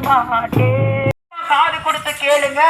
மாட்டேன் காது கொடுத்து கேளுங்க.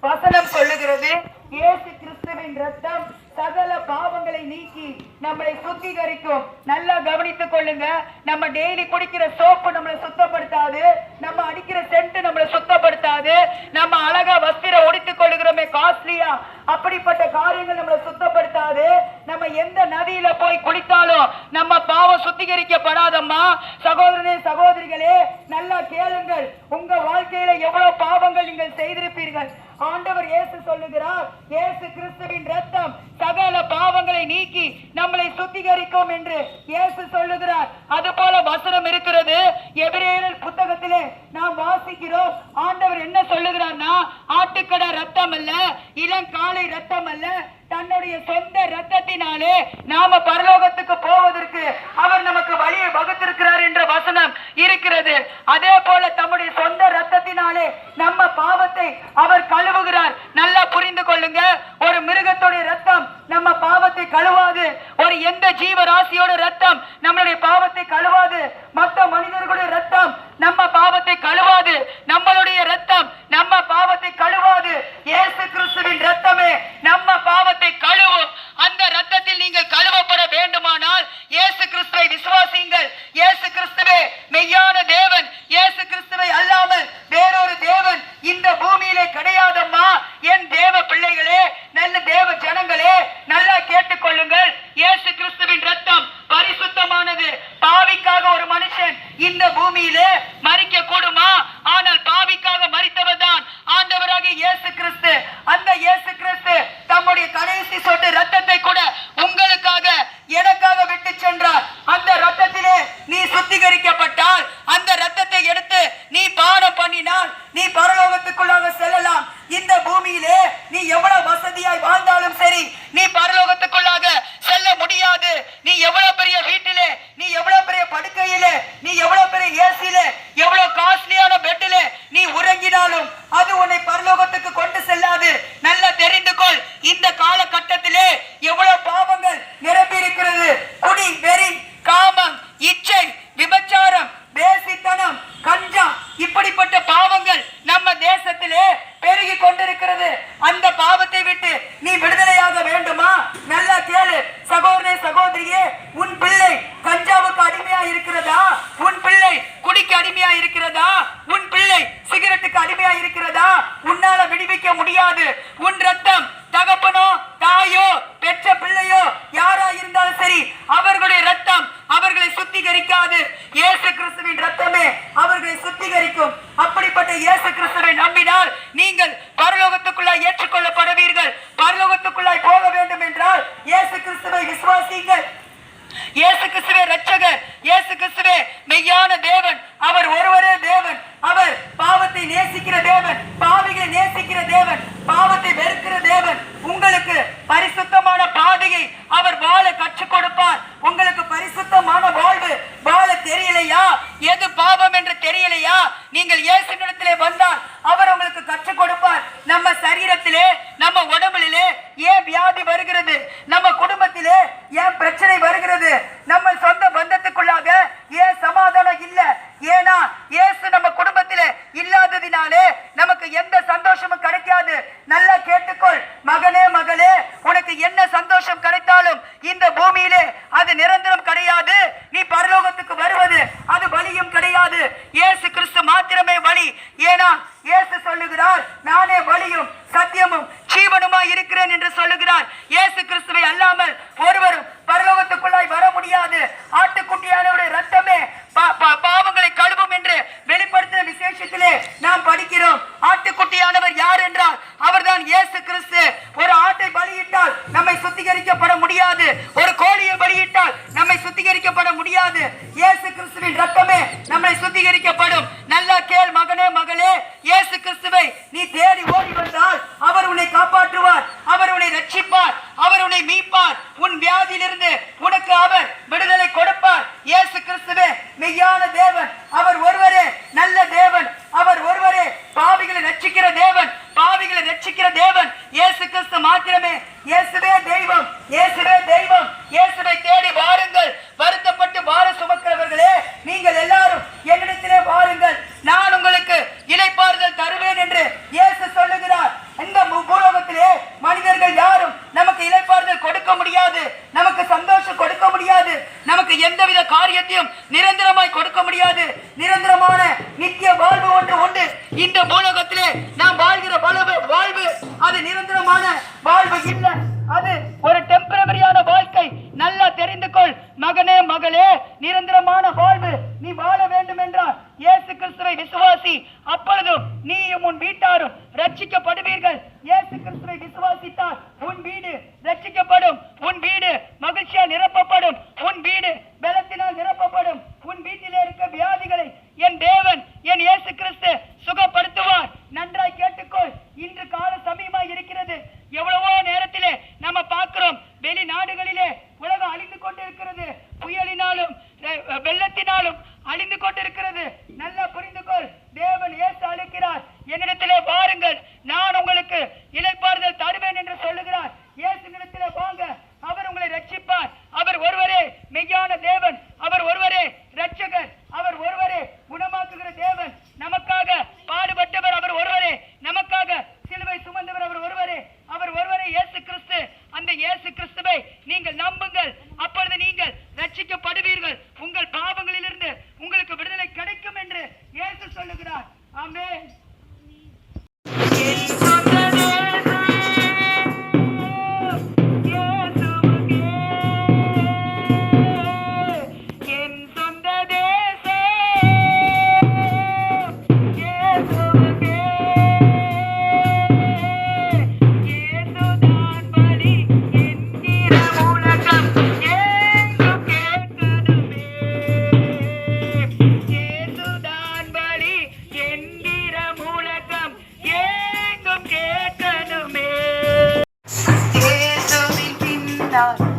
வசனம் சொல்லுகிறது இயேசு கிறிஸ்துவின் ரத்தம் சகல பாவங்களை நீக்கி நம்மளை சுத்திகரிக்கும். நல்லா கவனித்துக் கொள்ளுங்க. நம்ம டெய்லி குடிக்கிற சோப்பு நம்மளை சுத்தப்படுத்தாது. நம்ம அடிக்கிற சென்ட் நம்மளை சுத்தப்படுத்தாது. நம்ம அழகா வஸ்திர உடி கொள்ளுகிறோமே காஸ்ட்லியா அப்படிப்பட்ட காரியங்கள் நம்மளை சுத்தப்படுத்தாது. நம்ம எந்த நதியில போய் குளித்தாலும் நம்ம பாவம் சுத்திகரிக்கப்படாதம்மா. சகோதரனே சகோதரிகளே நல்லா கேளுங்கள். உங்க வாழ்க்கையில எவ்வளவு பாவங்கள் நீங்கள் செய்திருப்பீர்கள்? ஆண்டவர் இயேசு சொல்லுகிறார் இயேசு கிறிஸ்துவின் ரத்தம் சகல பாவங்களை நீக்கி நம்மளை சுத்திகரிக்கும் என்று இயேசு சொல்லுகிறார். அது போல வசனம் இருக்கிறது. எபிரேயர் புத்தகத்திலே நாம் வாசிக்கிறோம். ஆண்டவர் என்ன சொல்லுகிறார்னா ஆட்டுக்கடை ஆட்டுக்கடா ரத்தம் அல்ல இளங்காலை ரத்தம் அல்ல தன்னுடைய சொந்த ரத்தத்தினாலே நாம பரலோகத்துக்கு போவதற்கு அவர் நமக்கு வழியை வகுத்திருக்கிறார் என்ற வசனம் இருக்கிறது. அதே போல தம்முடைய சொந்த ரத்தத்தினாலே நம்ம பாவத்தை அவர் கழுவுகிறார். நல்லா புரிந்து கொள்ளுங்க. ஒரு மிருகத்துடைய ரத்தம் நம்ம பாவத்தை கழுவாது. ஒரு எந்த ஜீவராசியோட ரத்தம் நம்மளுடைய பாவத்தை கழுவாது. மற்ற மனிதர்களுடைய ரத்தம் நம்ம பாவத்தை கழுவாது. நம்மளுடைய ரத்தம் நம்ம பாவத்தை கிறிஸ்துவை விசுவாசியுங்கள். இயேசு கிறிஸ்துவே ரட்சகர் இயேசு கிறிஸ்துவே மெய்யான தேவன். அவர் ஒருவரே தேவன். அவர் பாவத்தை நேசிக்கிற தேவன் பாவிகளை நேசிக்கிற தேவன் பாவத்தை வெறுக்கிற தேவன். உங்களுக்கு பரிசுத்தமான பாதையை அவர் வாழ கற்றுக்கொள்ள கொடுப்பார் உங்களுக்கு பரிசுத்தமான வாழ்வு வாழ தெரியலையா எது பாவம் என்று தெரியலையா நீங்கள் இயேசுனிடத்திலே வந்தால் அவர் உங்களுக்கு கற்றுக் கொடுப்பார் நம்ம சரீரத்திலே நம்ம உடம்பிலே ஏன் வியாதி வருகிறது நம்ம குடும்பத்திலே ஏன் பிரச்சனை வருகிறது நம்ம சொந்த பந்தத்துக்குள்ளாக ஏன் சமாதானம் இல்ல ஏனா இயேசு நம்ம குடும்பத்திலே இல்லாததினாலே நமக்கு எந்த சந்தோஷமும் கிடைக்காது நல்லா கேட்டுக்கொள் மகனே மகளே உனக்கு என்ன சந்தோஷம் கிடைத்தாலும் இந்த பூமியிலே அது நிரந்தரம் கிடையாது நீ பரலோகத்துக்கு வருவது அது வழியும் கிடையாது இயேசு கிறிஸ்து மாத்திரமே வழி ஏனா இயேசு சொல்லுகிறார் நானே வழியும் சத்தியமும் ஜீவனுமா இருக்கிறேன் என்று சொல்லுகிறார் இயேசு கிறிஸ்துவை அல்லாமல் ஒருவரும் பரலோகத்துக்குள்ளாய் வர முடியாது ஆட்டுக்குட்டியானவருடைய ரத்தமே பா- பா- பாவங்களை கழுவும் என்று வெளிப்படுத்தின விசேஷத்திலே நாம் படிக்கிறோம் ஆட்டுக்குட்டியானவர் யார் என்றால் அவர்தான் இயேசு கிறிஸ்து ஒரு ஆட்டை பலியிட்டால் நம்மை சுத்திகரிக்கப்பட முடியாது ஒரு கோழியை பலியிட்டால் நம்மை சுத்திகரிக்கப்பட முடியாது இயேசு கிறிஸ்துவின் ரத்தமே நம்மை சுத்திகரிக்கப்படும் நல்லா கேள் மகனே மகளே இயேசு கிறிஸ்துவை நீ தேடி ஓடி வந்தால் அவர் உன்னை காப்பாற்றுவார் அவர் உன்னை ரட்சிப்பார் அவர் உன்னை மீட்பார் உன் வியாதியிலிருந்து உனக்கு அவர் விடுதலை கொடுப்பார் இயேசு கிறிஸ்துவே மெய்யான தேவன். அவர் ஒருவரே நல்ல தேவன். அவர் ஒருவரே பாவிகளை ரட்சிக்கிற தேவன். பாவிகளை ரட்சிக்கிற தேவன். இயேசு கிறிஸ்து மாத்திரமே. இயேசுவே தெய்வம். இயேசுவே தெய்வம். இயேசுவை தேடி வாருங்கள். வருத்தப்பட்டு பார சுமக்கிறவர்களே நீங்கள் எல்லாரும் என்னுடைய இந்த பூலோகத்திலே நாம் வாழ்கிற வாழ்வு வாழ்வு அது நிரந்தரமான வாழ்வு இல்லை. அது ஒரு டெம்பரவரியான வாழ்க்கை. நல்லா தெரிந்து கொள். மகனே மகளே நிரந்தரமான வாழ்வு. நீ வாழ வேண்டும் என்றால் இயேசு கிறிஸ்துவை விசுவாசி. அப்பொழுதும் நீயும் உன் வீட்டாரும் ரட்சிக்கப்படுவீர்கள் இயேசு கிறிஸ்துவை விசுவாசித்தால் உன் வீடு ரட்சிக்கப்படும் உன் வீடு மகிழ்ச்சியால் நிரப்பப்படும். உன் வீடு பலத்தினால் நிரப்பப்படும். உன் வீட்டிலே இருக்க வியாதிகளை என் தேவன் என் இயேசு கிறிஸ்து சுகப்படுத்துவார். நன்றாய் கேட்டுக்கொள். இன்று கால சமயமா இருக்கிறது. எவ்வளவோ நேரத்திலே நம்ம பார்க்கிறோம். வெளிநாடுகளிலே உலகம் அழிந்து கொண்டிருக்கிறது. புயலினாலும் வெள்ளத்தினாலும் அழிந்து கொண்டிருக்கிறது. நல்லா புரிந்து கொள் தேவன் ஏசு அழைக்கிறார். என்னிடத்திலே வாருங்கள் நான் உங்களுக்கு இளைப்பாறுதல் தருவேன் என்று சொல்லுகிறார். இயேசு இடத்திலே வாங்க அவர் உங்களை ரட்சிப்பார். அவர் ஒருவரே. மெய்யான தேவன். அவர் ஒருவரே. ரட்சகர் அவர் ஒருவரே. Chao.